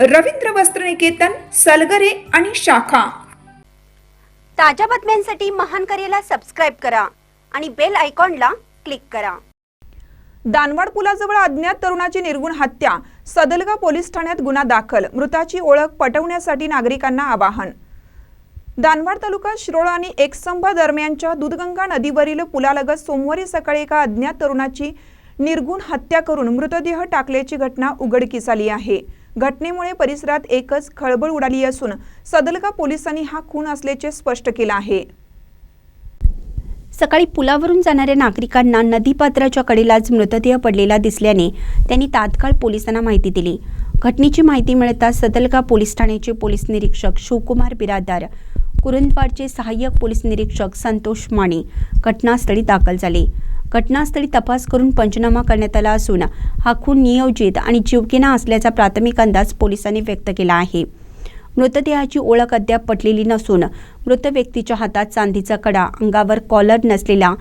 रवींद्र वस्त्रनिकेतन सलगरे आणि शाखा. ताज्या बातम्यांसाठी महान करेला सबस्क्राईब करा आणि बेल आयकॉनला क्लिक करा. दानवाड पुलाजवळ अज्ञात तरुणाची निर्गुण हत्या. सदलगा पोलीस ठाण्यात गुन्हा दाखल. मृताची ओळख पटवण्यासाठी नागरिकांना आवाहन. दानवाड तालुका शिरोळ आणि एकसंभा दरम्यानच्या दूधगंगा नदीवरील पुलालगत सोमवारी सकाळी एका अज्ञात तरुणाची निर्गुण हत्या करून मृतदेह टाकल्याची घटना उघडकीस आली आहे. घटनेमुळे परिसरात एकच खळबळ उडाली असून सदलगा पोलिसांनी हा खून असल्याचे स्पष्ट केलं आहे. सकाळी पुलावरून जाणाऱ्या नागरिकांना नदीपात्राच्या कडेलाच मृतदेह पडलेला दिसल्याने त्यांनी तात्काळ पोलिसांना माहिती दिली. घटनेची माहिती मिळताच सदलगा पोलीस ठाण्याचे पोलीस निरीक्षक शिवकुमार बिरादार कुरुंदवाडचे सहाय्यक पोलीस निरीक्षक संतोष माने घटनास्थळी दाखल झाले. घटनास्थळी तपास करून पंचनामा करण्यात आला असून हा खून नियोजित आणि जीवघेणा असल्याचा प्राथमिक अंदाज पोलिसांनी व्यक्त केला आहे. मृतदेहाची ओळख अद्याप पटलेली नसून मृत व्यक्तीच्या हातात चांदीचा कडा अंगावर कॉलर नसलेला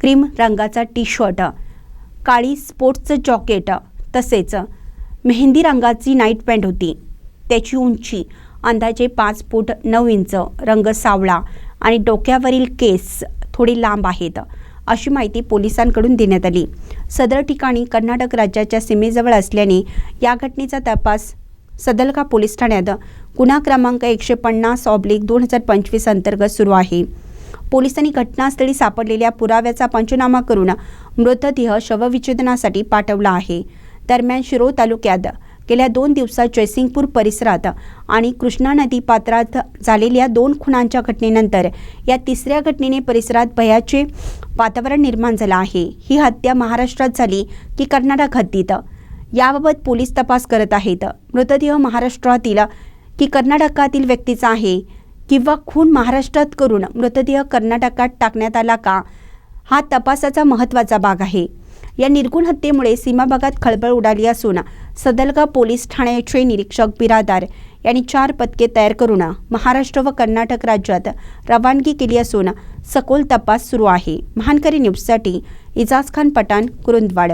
क्रीम रंगाचा टी शर्ट काळी स्पोर्ट्सचं जॉकेट तसेच मेहंदी रंगाची नाईट पॅन्ट होती. त्याची उंची अंदाजे पाच फूट नऊ इंच रंग सावळा आणि डोक्यावरील केस थोडे लांब आहेत. अशी माहिती पोलिसांकडून देण्यात आली. सदर ठिकाणी कर्नाटक राज्याच्या सीमेजवळ असल्याने या घटनेचा तपास सदलका पोलीस ठाण्यात गुन्हा क्रमांक एकशे पन्नास ऑब्लिक दोन हजार पंचवीस अंतर्गत सुरू आहे. पोलिसांनी घटनास्थळी सापडलेल्या पुराव्याचा पंचनामा करून मृतदेह शवविच्छेदनासाठी पाठवला आहे. दरम्यान शिरोळ तालुक्यात गेल्या दोन दिवसात जयसिंगपूर परिसरात आणि कृष्णा नदी पात्रात झालेल्या दोन खुनांच्या घटनेनंतर या तिसऱ्या घटनेने परिसरात भयाचे वातावरण निर्माण झालं आहे. ही हत्या महाराष्ट्रात झाली की कर्नाटक हद्दीत. याबाबत पोलीस तपास करत आहेत. मृतदेह महाराष्ट्रातील की कर्नाटकातील व्यक्तीचा आहे किंवा खून महाराष्ट्रात करून मृतदेह कर्नाटकात टाकण्यात आला का हा तपासाचा महत्त्वाचा भाग आहे. या निर्गुण हत्येमुळे सीमा भागात खळबळ उडाली असून सदलगा पोलीस ठाण्याचे निरीक्षक बिरादार यांनी चार पथके तयार करून महाराष्ट्र व कर्नाटक राज्यात रवानगी केली असून सखोल तपास सुरू आहे. महानकरी न्यूजसाठी इजाज खान पठाण कुरुंदवाड.